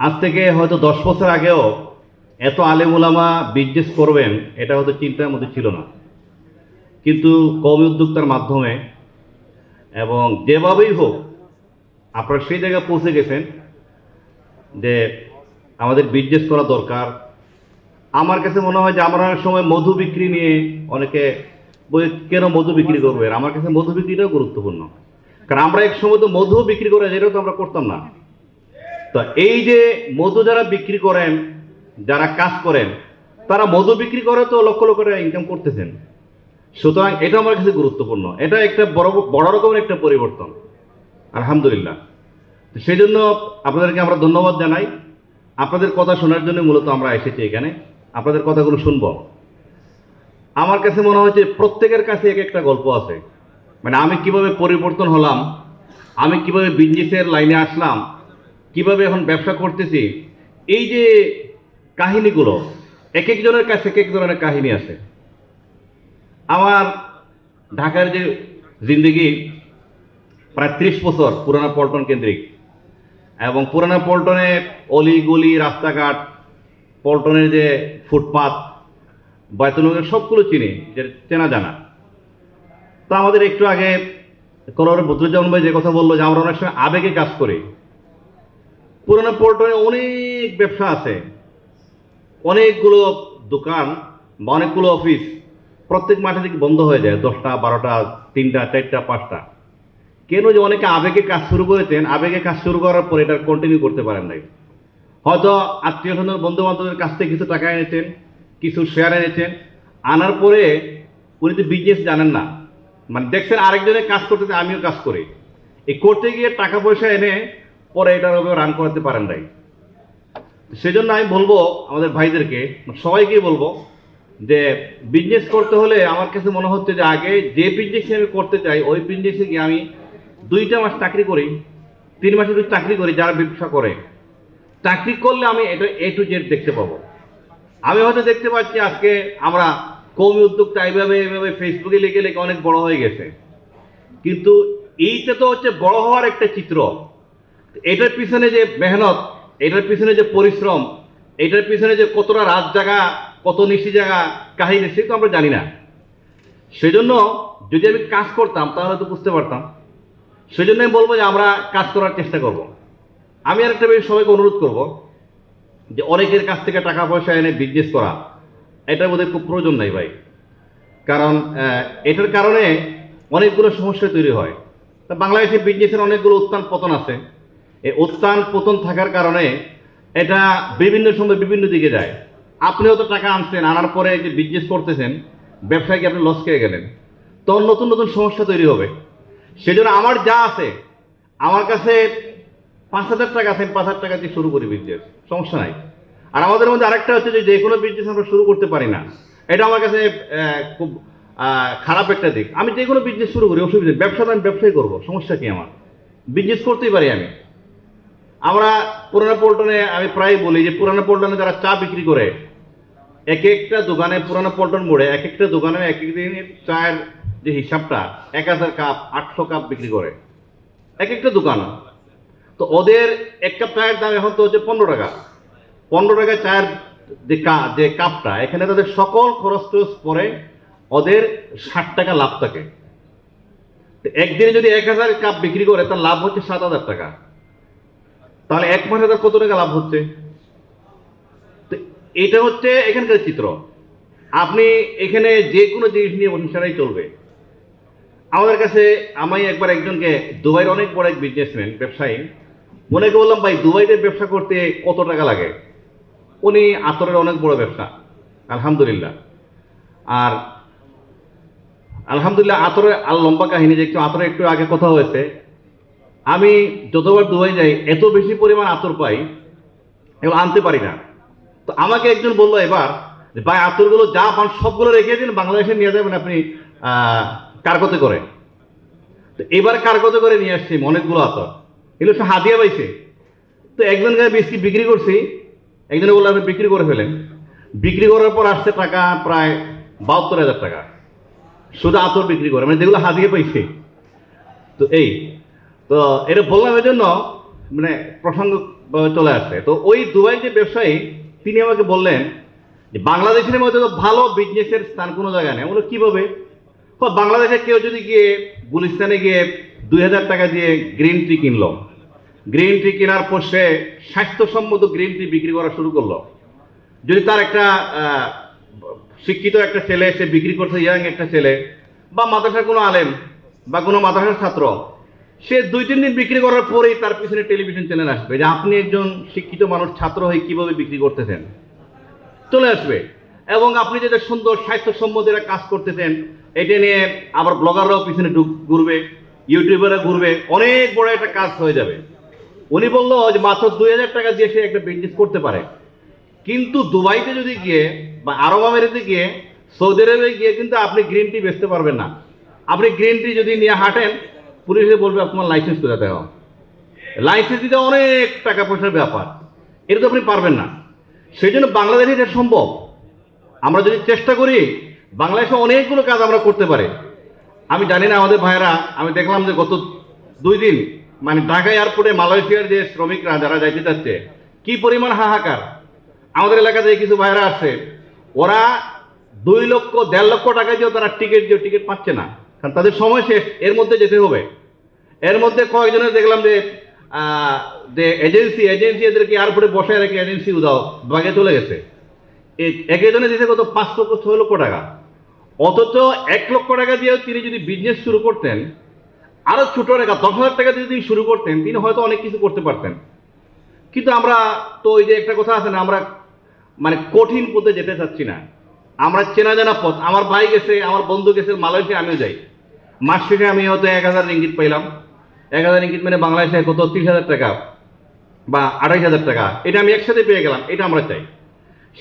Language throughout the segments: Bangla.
আজ থেকে হয়তো দশ বছর আগেও এত আলেম ওলামা বিজনেস করবেন, এটা হয়তো চিন্তার মধ্যে ছিল না। কিন্তু কমি উদ্যোক্তার মাধ্যমে এবং যেভাবেই হোক, আপনারা সেই জায়গায় পৌঁছে গেছেন যে আমাদের বিজনেস করা দরকার। আমার কাছে মনে হয় যে আমরা অনেক সময় মধু বিক্রি নিয়ে অনেকে বলে, কেন মধু বিক্রি করবে আমার কাছে মধু বিক্রিটাও গুরুত্বপূর্ণ। কারণ আমরা এক সময় তো মধু বিক্রি করে, যেটা তো আমরা করতাম না। তো এই যে মধু যারা বিক্রি করেন, যারা কাজ করেন, তারা মধু বিক্রি করে তো লক্ষ লক্ষ টাকা ইনকাম করতেছেন। সুতরাং এটা আমার কাছে গুরুত্বপূর্ণ। এটা একটা বড় বড় রকমের একটা পরিবর্তন। আলহামদুলিল্লাহ। সেই জন্য আপনাদেরকে আমরা ধন্যবাদ জানাই। আপনাদের কথা শোনার জন্য মূলত আমরা এসেছি এখানে। আপনাদের কথাগুলো শুনব। আমার কাছে মনে হচ্ছে প্রত্যেকের কাছে এক একটা গল্প আছে। মানে আমি কীভাবে পরিবর্তন হলাম, আমি কীভাবে বিজনেসের লাইনে আসলাম কীভাবে এখন ব্যবসা করতেছি, এই যে কাহিনীগুলো এক একজনের কাছে এক এক ধরনের কাহিনী আছে। আমার ঢাকার যে জিন্দগি, প্রায় ত্রিশ বছর পুরানা পল্টন কেন্দ্রিক এবং পুরানা পল্টনে অলি গলি, রাস্তাঘাট, পল্টনের যে ফুটপাত বায়তুলগের সবগুলো চিনি, যে চেনা জানা। তো আমাদের একটু আগে কলর বদরুজ্জামান ভাই যে কথা বলল যে আমরা অনেক সময় আবেগে কাজ করি। পুরানো পল্টনে অনেক ব্যবসা আছে। অনেকগুলো দোকান বা অনেকগুলো অফিস প্রত্যেক মাঠে থেকে বন্ধ হয়ে যায়, দশটা, বারোটা, তিনটা, চারটা, পাঁচটা। কেন যে অনেকে আবেগে কাজ শুরু করেছেন আবেগে কাজ শুরু করার পরে এটা কন্টিনিউ করতে পারেন নাই। হয়তো আত্মীয় স্বজন বন্ধু বান্ধবের কাছ থেকে কিছু টাকা এনেছেন, কিছু শেয়ার এনেছেন, আনার পরে উনি তো বিজনেস জানেন না। মানে দেখছেন আরেকজনের কাজ করতেছে, আমিও কাজ করি। এই করতে গিয়ে টাকা পয়সা এনে পরে এটার ওপর রান করাতে পারেন নাই। সেজন্য আমি বলব আমাদের ভাইদেরকে সবাইকেই বলব যে বিজনেস করতে হলে আমার কাছে মনে হচ্ছে যে আগে যে বিজনেস আমি করতে চাই, ওই বিজনেসে গিয়ে আমি দুইটা মাস চাকরি করি, তিন মাসে যদি চাকরি করি যারা ব্যবসা করে। চাকরি করলে আমি এটা এ টু জেড দেখতে পাবো। আমি হয়তো দেখতে পাচ্ছি আজকে আমরা কৌমি উদ্যোগটা এইভাবে এইভাবে ফেসবুকে লিখে লিখে অনেক বড় হয়ে গেছে। কিন্তু এইটা তো হচ্ছে বড় হওয়ার একটা চিত্র। এটার পিছনে যে মেহনত, এটার পিছনে যে পরিশ্রম, এটার পিছনে যে কতটা রাত জাগা, কত নিশি জায়গা কাহিনী, সে তো আমরা জানি না। সেজন্য যদি আমি কাজ করতাম, তাহলে তো বুঝতে পারতাম। সেজন্য আমি বলব যে আমরা কাজ করার চেষ্টা করব। আমি আরেকটা বিষয় সবাইকে অনুরোধ করব, যে অনেকের কাছ থেকে টাকা পয়সা এনে বিজনেস করা, এটার বোধহয় খুব প্রয়োজন নাই ভাই। কারণ এটার কারণে অনেকগুলো সমস্যা তৈরি হয়। তা বাংলাদেশের বিজনেসের অনেকগুলো উত্থান পতন আছে। এই উত্থান পতন থাকার কারণে এটা বিভিন্ন সময় বিভিন্ন দিকে যায়। আপনিও তো টাকা আনছেন, আনার পরে যে বিজনেস করতেছেন, ব্যবসায় আপনি লস খেয়ে গেলেন? তখন নতুন নতুন সমস্যা তৈরি হবে। সেজন্য আমার যা আছে, আমার কাছে পাঁচ হাজার টাকা আছে পাঁচ হাজার টাকা দিয়ে শুরু করি বিজনেস সমস্যা নাই। আর আমাদের মধ্যে আরেকটা হচ্ছে যে যে কোনো বিজনেস আমরা শুরু করতে পারি না, এটা আমার কাছে খুব খারাপ একটা দিক। আমি যে কোনো বিজনেস শুরু করি, অসুবিধা। ব্যবসা আমি ব্যবসাই করব, সমস্যা কি আমার? বিজনেস করতেই পারি আমি। আমরা পুরানো পল্টনে, আমি প্রায় বলি যে পুরানো পল্টনে যারা চা বিক্রি করে, এক একটা দোকানে পুরানো পল্টন মোড়ে, এক একটা দোকানে এক এক দিনের চায়ের যে হিসাবটা, এক হাজার কাপ, আটশো কাপ বিক্রি করে। এক একটা দোকান। তো ওদের এক কাপ চায়ের দাম এখন তো হচ্ছে পনেরো টাকা। পনেরো টাকা চায়ের যে কা, যে কাপটা, এখানে তাদের সকল খরচ টরচ পরে ওদের ষাট টাকা লাভ থাকে। একদিনে যদি এক হাজার কাপ বিক্রি করে, তার লাভ হচ্ছে সাত হাজার টাকা। তাহলে এক মাসে তার কত টাকা লাভ হচ্ছে? এটা হচ্ছে এখানকার চিত্র। আপনি এখানে যে কোনো জিনিস নিয়ে অনুষ্ঠানাই চলবে। আমাদের কাছে আমি একবার একজনকে দুবাইয়ের অনেক বড় এক বিজনেসম্যান ব্যবসায়ী মনে বললাম, ভাই, দুবাইতে ব্যবসা করতে কত টাকা লাগে? উনি আতরের অনেক বড় ব্যবসা, আলহামদুলিল্লাহ। আর আলহামদুলিল্লাহ আতরের, আর লম্বা কাহিনী যে একটু আতরে একটু আগে কথা হয়েছে। আমি যতবার দুবাই যাই এত বেশি পরিমাণ আতর পাই এগুলো আনতে পারি না। তো আমাকে একজন বলল এবার যে ভাই আতরগুলো যা পান সবগুলো রেখে দিন বাংলাদেশে নিয়ে যাবেন আপনি আহ, কারগতে করে। তো এবার কারগতে করে নিয়ে আসছি অনেকগুলো আতর। এগুলো সব হাতিয়া পাইছে। তো একজন বিস্কিট বিক্রি করছি একজনে বলল আপনি বিক্রি করে ফেলেন। বিক্রি করার পর আসছে টাকা প্রায় বাহাত্তর হাজার টাকা। শুধু আতর বিক্রি করে মানে যেগুলো হাতিয়ে পাইছে। তো এই তো এটা বললাম জন্য মানে প্রসঙ্গ চলে আসছে। তো ওই দুবাই যে ব্যবসায়ী, তিনি আমাকে বললেন যে, বাংলাদেশের মধ্যে তো ভালো বিজনেসের স্থান কোনো জায়গা নেই। ওগুলো কীভাবে? বাংলাদেশে কেউ যদি গিয়ে গুলিস্তানে গিয়ে দুই হাজার টাকা দিয়ে গ্রিন টি কিনলো। গ্রিন টি কেনার পর সে স্বাস্থ্যসম্মত গ্রিন টি বিক্রি করা শুরু করল। যদি তার একটা শিক্ষিত একটা ছেলে সে বিক্রি করছে, ইয়াং একটা ছেলে বা মাদ্রাসার কোনো আলেম বা কোনো মাদ্রাসার ছাত্র সে দুই, তিন দিন বিক্রি করার পরেই তার পিছনে টেলিভিশন চ্যানেল আসবে যে আপনি একজন শিক্ষিত মানুষ, ছাত্র হয়ে কীভাবে বিক্রি করতেছেন। চলে আসবে। এবং আপনি যেটা সুন্দর স্বাস্থ্যসম্মত একটা কাজ করতেছেন, এটা নিয়ে আবার ব্লগাররাও পিছনে ঘুরবে, ইউটিউবাররা ঘুরবে, অনেক বড় একটা কাজ হয়ে যাবে। উনি বলল যে মাত্র দুই হাজার টাকা দিয়ে সে একটা বিজনেস করতে পারে। কিন্তু দুবাইতে যদি গিয়ে বা আরব আমিরাতে গিয়ে, সৌদি আরবে গিয়ে কিন্তু আপনি গ্রিন টি বেচতে পারবেন না। আপনি গ্রিন টি যদি নিয়ে হাঁটেন পুলিশে বলবে আপনার লাইসেন্স কোথা দেওয়া? লাইসেন্স দিতে অনেক টাকা পয়সার ব্যাপার। এটা তো আপনি পারবেন না। সেই জন্য বাংলাদেশে এটা সম্ভব। আমরা যদি চেষ্টা করি, বাংলাদেশে অনেকগুলো কাজ আমরা করতে পারি। আমি জানি না আমাদের ভাইয়েরা, আমি দেখলাম যে গত দুই দিন মানে ঢাকা এয়ারপোর্টে মালয়েশিয়ার যে শ্রমিকরা যারা যাইতে চাচ্ছে কি পরিমাণ হাহাকার। আমাদের এলাকাতে কিছু ভাইয়েরা আছে, ওরা দুই লক্ষ, দেড় লক্ষ টাকা দিয়েও তারা টিকিট দিয়ে টিকিট পাচ্ছে না। কারণ তাদের সময় শেষ, এর মধ্যে যেতে হবে। এর মধ্যে কয়েকজনের দেখলাম যে যে এজেন্সি এজেন্সি এদেরকে আর এয়ারপোর্টে বসায় রেখে এজেন্সি উদাও বাগে চলে গেছে। এ- একজনে দিতে কত? পাঁচ লক্ষ, ছয় লক্ষ টাকা। অথচ এক লক্ষ টাকা দিয়েও তিনি যদি বিজনেস শুরু করতেন আরও ছোটো টাকা, দশ হাজার টাকা দিয়ে যদি শুরু করতেন, তিনি হয়তো অনেক কিছু করতে পারতেন। কিন্তু আমরা তো ওই যে একটা কথা আছে না, আমরা মানে কঠিন পথে যেতে চাচ্ছি না। আমরা চেনা জানা পথ। আমার ভাই গেছে, আমার বন্ধু গেছে, মালয়েশিয়া, আমিও যাই। মাস শেষে আমি হয়তো এক হাজার রিঙ্গিত পাইলাম। এক হাজার রিঙ্গিত মানে বাংলাদেশে কত তিরিশ হাজার টাকা বা আড়াইশ হাজার টাকা। এটা আমি একসাথে পেয়ে গেলাম, এটা আমরা চাই।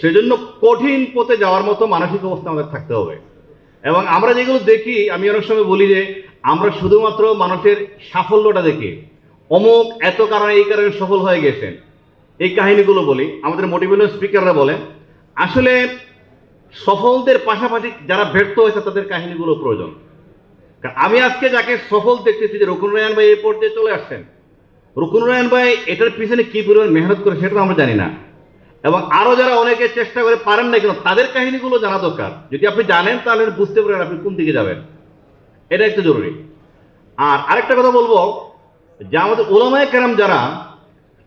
সেজন্য কঠিন পথে যাওয়ার মতো মানসিক অবস্থা আমাদের থাকতে হবে। এবং আমরা যেগুলো দেখি, আমি অনেক সময় বলি যে, আমরা শুধুমাত্র মানুষের সাফল্যটা দেখি। অমুক এত কারণে এই কারণে সফল হয়ে গেছেন। এই কাহিনীগুলো বলি, আমাদের মোটিভেশনাল স্পিকাররা বলেন, আসলে সফলদের পাশাপাশি যারা ব্যর্থ হয়েছে তাদের কাহিনীগুলো প্রয়োজন। আমি আজকে যাকে সফল দেখতেছি যে রকুন রায়ন ভাই এই পর্যায়ে চলে আসছেন, রকুন রায়ন ভাই এটার পিছনে কি পরিমাণ মেহনত করে সেটা আমরা জানি না। এবং আরও যারা অনেকে চেষ্টা করে পারেন না কেন, তাদের কাহিনীগুলো জানা দরকার। যদি আপনি জানেন, তাহলে বুঝতে পারেন আপনি কোন দিকে যাবেন। এটা একটু জরুরি। আর আরেকটা কথা বলব, যে আমাদের ওলামায় কেরাম যারা,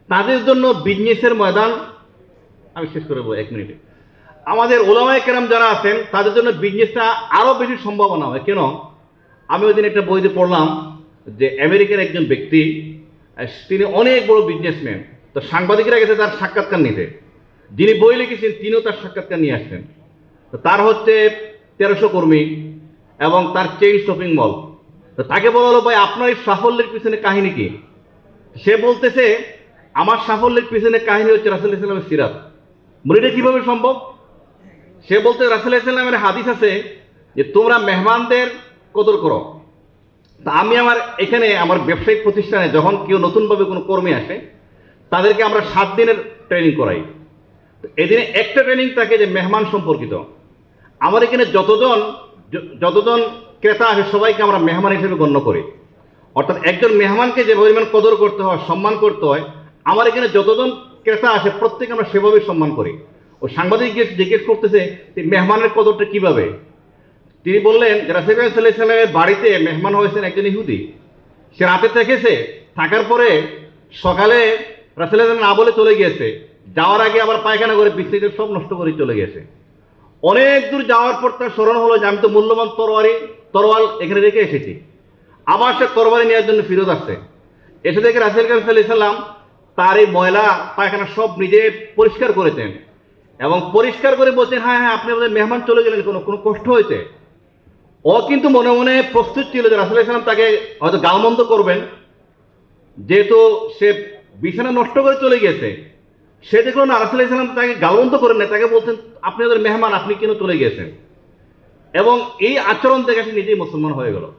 তাদের জন্য বিজনেসের ময়দান, আমি শেষ করে বলব এক মিনিটে। আমাদের ওলামায় কেরাম যারা আছেন, তাদের জন্য বিজনেসটা আরও বেশি সম্ভাবনা হয়। কেন? আমি ওই দিন একটা বইতে পড়লাম যে আমেরিকার একজন ব্যক্তি তিনি অনেক বড় বিজনেসম্যান তো সাংবাদিকরা গেছে তার সাক্ষাৎকার নিতে। যিনি বই লিখেছেন, তিনিও তার সাক্ষাৎকার নিয়ে আসছেন। তার হচ্ছে তেরোশো কর্মী এবং তার চেইন শপিং মল তো তাকে বলা হলো, ভাই, আপনার এই সাফল্যের পিছনে কাহিনী কি? সে বলতেছে, আমার সাফল্যের পিছনে কাহিনী হচ্ছে রাসেল ইসলামের সিরাত। এটা কীভাবে সম্ভব? সে বলতে, রাসেল ইসলামের হাদিস আছে যে তোমরা মেহমানদের কদর করো। তা আমি আমার এখানে আমার ব্যবসায়িক প্রতিষ্ঠানে যখন কেউ নতুনভাবে কোনো কর্মী আসে, তাদেরকে আমরা সাত দিনের ট্রেনিং করাই। এদিনে একটা ট্রেনিং থাকে যে মেহমান সম্পর্কিত। আমার এখানে যতজন যতজন ক্রেতা আসে সবাইকে আমরা মেহমান হিসেবে গণ্য করি। অর্থাৎ একজন মেহমানকে যে পরিমাণ কদর করতে হয়, সম্মান করতে হয়, আমার এখানে যতজন ক্রেতা আসে প্রত্যেকে আমরা সেভাবেই সম্মান করি। ও সাংবাদিক জিজ্ঞেস করতেছে যে মেহমানের কদরটা কীভাবে? তিনি বললেন যে বাড়িতে মেহমান হয়েছেন একজন ইহুদি। সে রাতে থেকেছে, থাকার পরে সকালে রাসেল না বলে চলে গিয়েছে। যাওয়ার আগে আবার পায়খানা করে বিস্তৃত সব নষ্ট করে চলে গেছে অনেক দূর যাওয়ার পর তার স্মরণ হলো যে, আমি তো মূল্যবান তরবারি তরোয়াল এখানে রেখে এসেছি। আবার সে তরবারি নেওয়ার জন্য ফিরত আসছে। এসে দেখে রাসেল কাম সাল্লাম তার এই ময়লা, পায়খানা সব নিজে পরিষ্কার করেছেন এবং পরিষ্কার করে বলছেন হ্যাঁ হ্যাঁ আপনি আমাদের মেহমান চলে গেলেন, কোনো কোনো কষ্ট হয়েছে? ও কিন্তু মনে মনে প্রস্তুত ছিল যে রাসুল ইসলাম তাকে হয়তো গালমন্দ করবেন যেহেতু সে বিছানা নষ্ট করে চলে গেছে। সে দেখল না রাসুল ইসলাম তাকে গালমন্দ করেন না তাকে বলছেন আপনি ওদের মেহমান আপনি কেন চলে গেছেন? এবং এই আচরণ দেখে সে নিজেই মুসলমান হয়ে গেল।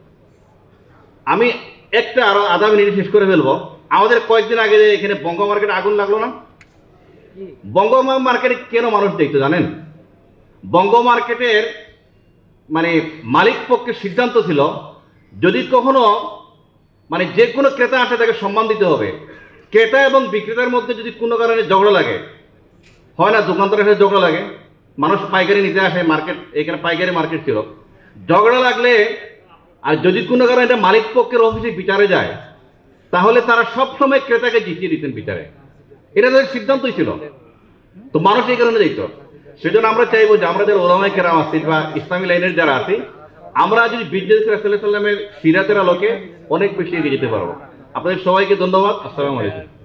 আমি একটা আরও আধা মিনিট শেষ করে ফেলব। আমাদের কয়েকদিন আগে যে এখানে বঙ্গ মার্কেটে আগুন লাগল না? বঙ্গ মার্কেটে কেন মানুষ দেখতো জানেন? বঙ্গ মার্কেটের মানে মালিক পক্ষের সিদ্ধান্ত ছিল, যদি কখনো মানে যে কোনো ক্রেতা আসে তাকে সম্মান দিতে হবে। ক্রেতা এবং বিক্রেতার মধ্যে যদি কোনো কারণে ঝগড়া লাগে, হয় না দোকানদারের সাথে ঝগড়া লাগে, মানুষ পাইকারি নিতে আসে, মার্কেট, এখানে পাইকারি মার্কেট ছিল, ঝগড়া লাগলে আর যদি কোনো কারণে এটা মালিক পক্ষের অফিসে বিচারে যায়, তাহলে তারা সবসময় ক্রেতাকে জিতিয়ে দিতেন বিচারে। এটা তাদের সিদ্ধান্তই ছিল। তো মানুষ এই কারণে দেখতো সেজন্য আমরা চাইব যে আমরা যারা ওলামাই কেরাম আছি বা ইসলামী লাইনের যারা আছি, আমরা যদি বিজনেস রাসুল্লাহ সাল্লামের সিরাতের আলোকে অনেক বেশি এগিয়ে যেতে পারব। আপনাদের সবাইকে ধন্যবাদ। আসসালামু আলাইকুম।